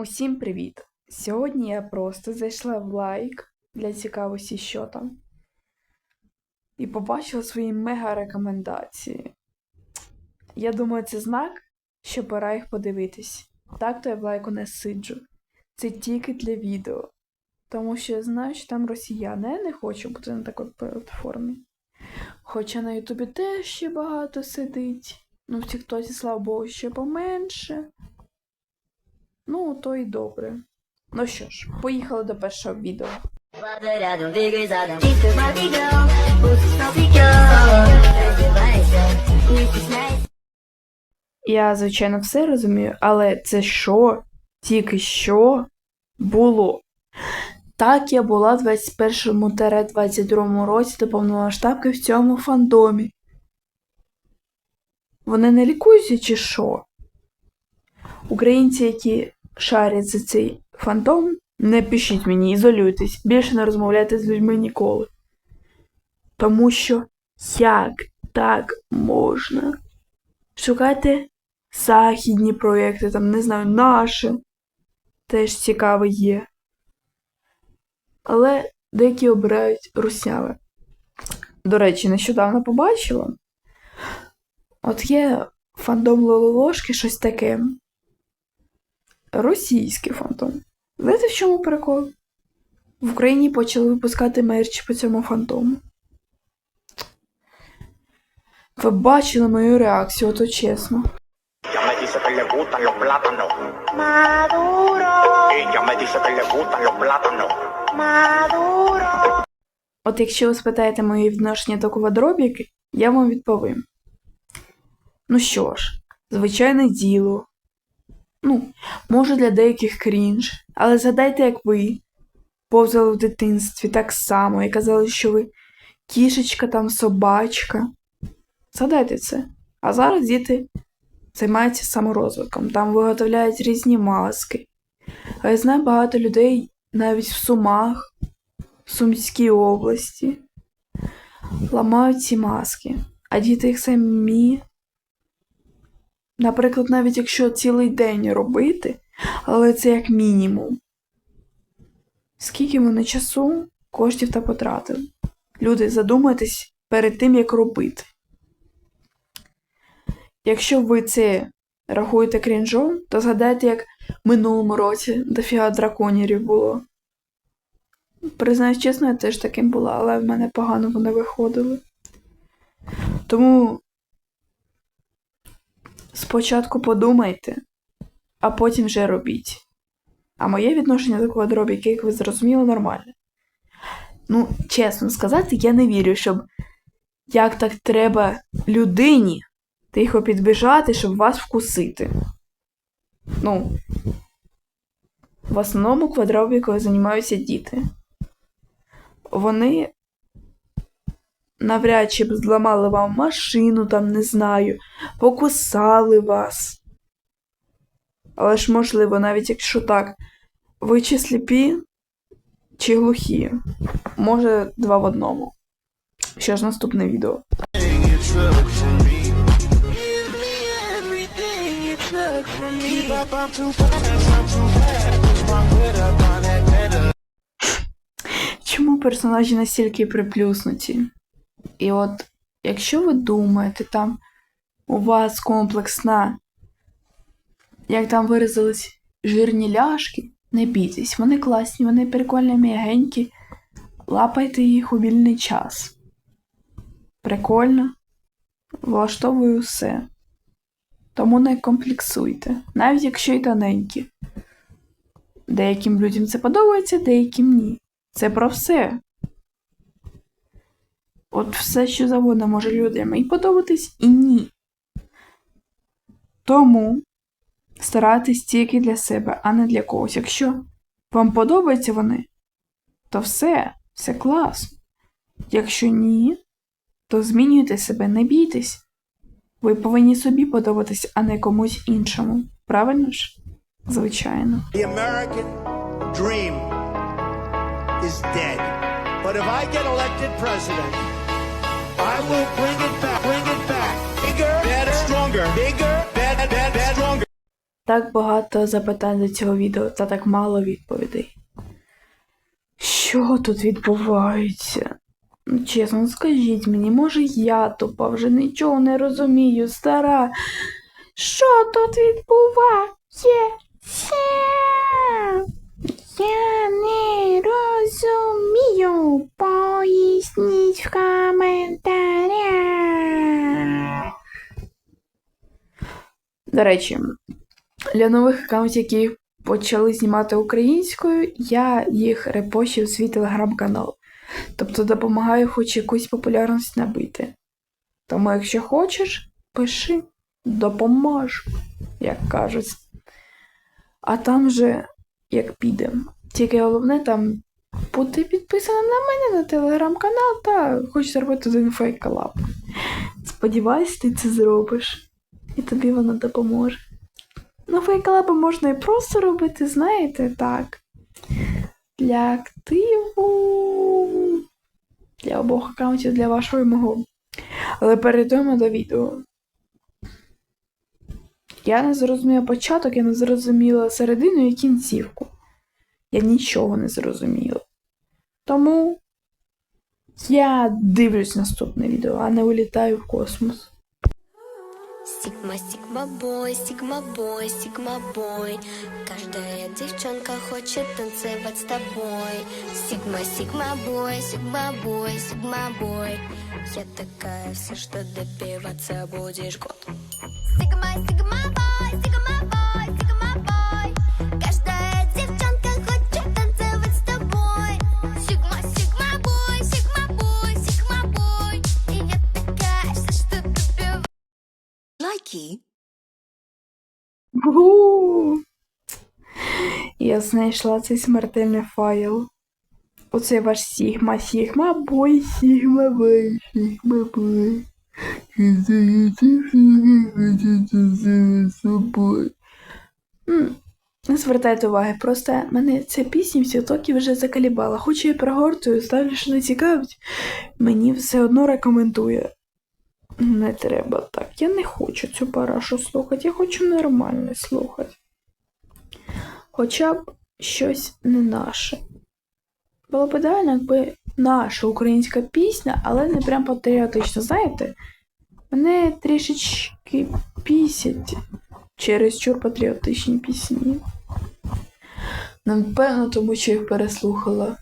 Усім привіт! Сьогодні я просто зайшла в лайк для цікавості, що там, і побачила свої мега-рекомендації. Я думаю, це знак, що пора їх подивитись. Так то я в лайку не сиджу. Це тільки для відео. Тому що я знаю, що там росіяни. Я не хочу бути на такій платформі. Хоча на Ютубі теж ще багато сидить. Ну, в Тіктоці, слава Богу, ще поменше. Ну, то й добре. Ну що ж, поїхали до першого відео. Я, звичайно, все розумію, але це що? Тільки що було? Так я була в 21-22 році до повномасштабки в цьому фандомі. Вони не лікуються чи що? Українці, які шарять за цей фантом, не пишіть мені, ізолюйтесь, більше не розмовляйте з людьми ніколи. Тому що як так можна? Шукайте західні проєкти, там, не знаю, наше теж цікаве є. Але деякі обирають русняви. До речі, нещодавно побачила. От є фандом Лололошки, щось таке. Російський фантом. Знаєте, в чому прикол? В Україні почали випускати мерч по цьому фантому. Ви бачили мою реакцію, ото чесно. Maduro. От якщо ви спитаєте моє відношення до квадробіки, я вам відповім. Ну що ж, звичайне діло. Ну, може для деяких крінж, але згадайте, як ви повзали в дитинстві так само і казали, що ви кішечка там собачка. Згадайте це. А зараз діти займаються саморозвитком, там виготовляють різні маски. А я знаю багато людей навіть в Сумах, в Сумській області ламають ці маски, а діти їх самі. Наприклад, навіть якщо цілий день робити, але це як мінімум. Скільки вони часу, коштів та потратили? Люди, задумайтесь перед тим, як робити. Якщо ви це рахуєте крінжом, то згадайте, як минулому році дофіга драконірів було. Признаюсь чесно, я теж таким була, але в мене погано вони виходили. Тому спочатку подумайте, а потім вже робіть. А моє відношення до квадробіки, як ви зрозуміли, нормальне. Ну, чесно сказати, я не вірю, щоб як так треба людині тихо підбіжати, щоб вас вкусити. Ну, в основному квадробікою займаються діти. Вони навряд чи б зламали вам машину, там, не знаю, покусали вас. Але ж можливо, навіть якщо так, ви чи сліпі, чи глухі. Може, два в одному. Що ж наступне відео. Чому персонажі настільки приплюснуті? І от, якщо ви думаєте, там у вас комплексна, як там виразились жирні ляшки, не бійтесь, вони класні, вони прикольні, м'ягенькі. Лапайте їх у вільний час. Прикольно. Влаштовую все. Тому не комплексуйте, навіть якщо й тоненькі. Деяким людям це подобається, деяким ні. Це про все. От все, що завгодно може людям і подобатись, і ні. Тому старайтесь тільки для себе, а не для когось. Якщо вам подобаються вони, то все, все класно. Якщо ні, то змінюйте себе, не бійтесь. Ви повинні собі подобатись, а не комусь іншому. Правильно ж? Звичайно. The American dream is dead. But if I get elected president, I will bring it back, bring it back. Bigger, better, stronger. Bigger, better, better, stronger. так багато запитань до цього відео та так мало відповідей. Що тут відбувається? Ну, чесно, скажіть мені, може я тупа вже нічого не розумію, стара. Що тут відбувається? Я не розумію. Поясніть в коментарях. До речі, для нових аккаунтів, які почали знімати українською, я їх репощу в свій телеграм-канал. Тобто допомагаю хоч якусь популярність набити. Тому, якщо хочеш, пиши, допоможу, як кажуть. А там же як піде. Тільки головне там бути підписаним на мене на телеграм-канал та хоч зробити один фейк колаб. Сподіваюсь, ти це зробиш. І тобі воно допоможе. Ну, фейк колаби можна і просто робити, знаєте, так. Для активу. Для обох аккаунтів, для вашого і мого. Але перейдемо до відео. Я не зрозуміла початок, я не зрозуміла середину і кінцівку. Я нічого не зрозуміла. Тому я дивлюсь наступне відео, а не улітаю в космос. Сигма, сигма бой, сигма бой, сигма бой. Каждая девчонка хочет танцевать с тобой. Сигма, сигма бой, сигма бой, сигма бой. Я такая вся, что добиваться будешь год. Сигма, сигма бой, Я знайшла цей смертельний файл. Оце ваш Сігма, Сігма, бой, Сігма, бой, Сігма, бой. І здається, що. Не звертайте уваги, просто мене ця пісня в тіктокі вже закалібала. Хоч я прогортую, ставлю, що не цікавить, мені все одно рекомендує. Не треба так. Я не хочу цю парашу слухати, я хочу нормально слухати. Хоча б щось не наше. Було б ідеально, якби наша українська пісня, але не прям патріотична, знаєте? Мене трішечки пісять через чур патріотичні пісні. Напевно, тому що їх переслухала.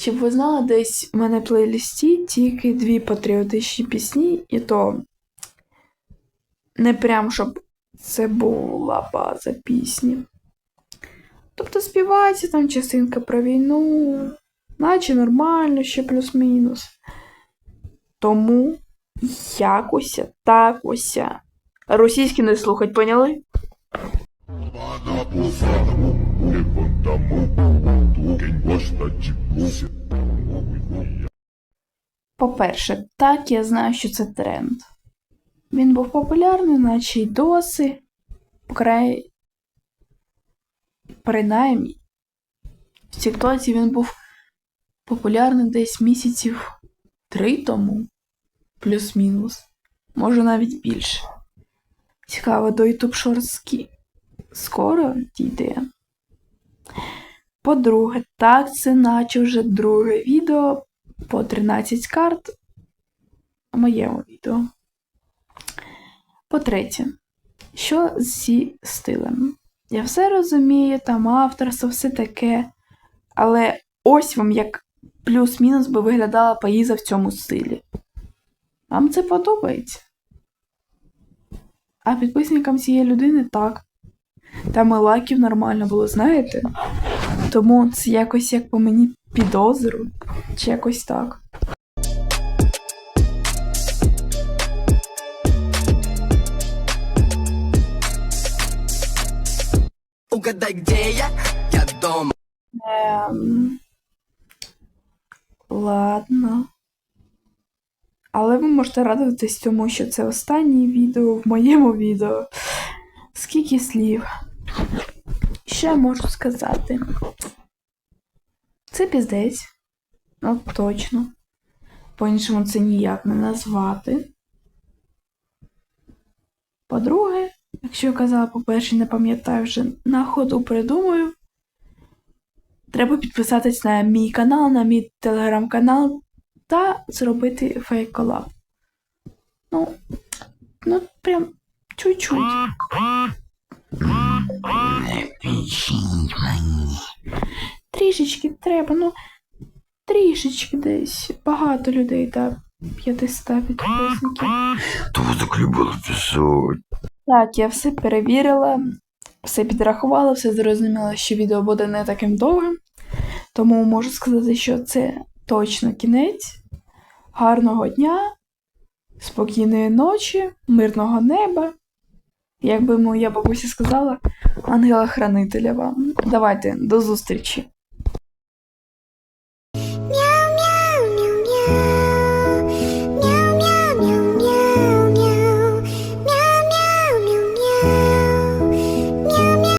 Щоб ви знали, десь в мене в плейлісті тільки дві патріотичні пісні, і то не прям, щоб це була база пісні. Тобто співається там частинка про війну, наче нормально, ще плюс-мінус. Тому якось так ось. Російські не слухать, поняли? По-перше, так я знаю, що це тренд. Він був популярний, наче й досі. Покрай... Принаймні. В Тіктоці він був популярний десь місяців три тому, плюс-мінус. Може навіть більше. Цікаво, до YouTube Shorts скоро дійде. По-друге, так, це наче вже друге відео по 13 карт моєму відео. По-третє, що зі стилем? Я все розумію, там авторство, все таке. Але ось вам як плюс-мінус би виглядала поїза в цьому стилі. Вам це подобається? А підписникам цієї людини так. Там і лайків нормально було, знаєте? Тому це якось як по мені підозру, чи якось так. Угадай, где я? Я дома. Ем... Ладно. Але ви можете радуватись тому, що це останнє відео в моєму відео. Скільки слів? Що я можу сказати? Це піздець. Ну, точно. По-іншому це ніяк не назвати. По-друге, Якщо я казала, по-перше, не пам'ятаю вже на ходу придумаю. Треба підписатись на мій канал, на мій телеграм-канал та зробити фейк колаб. Ну, ну прям чуть-чуть. Трішечки треба, ну трішечки десь. Багато людей, та 500 підписників. То так любила писати. Так, я все перевірила, все підрахувала, все зрозуміла, що відео буде не таким довгим. Тому можу сказати, що це точно кінець. Гарного дня, спокійної ночі, мирного неба. Як би моя бабуся сказала, ангела-хранителя вам. Давайте, до зустрічі!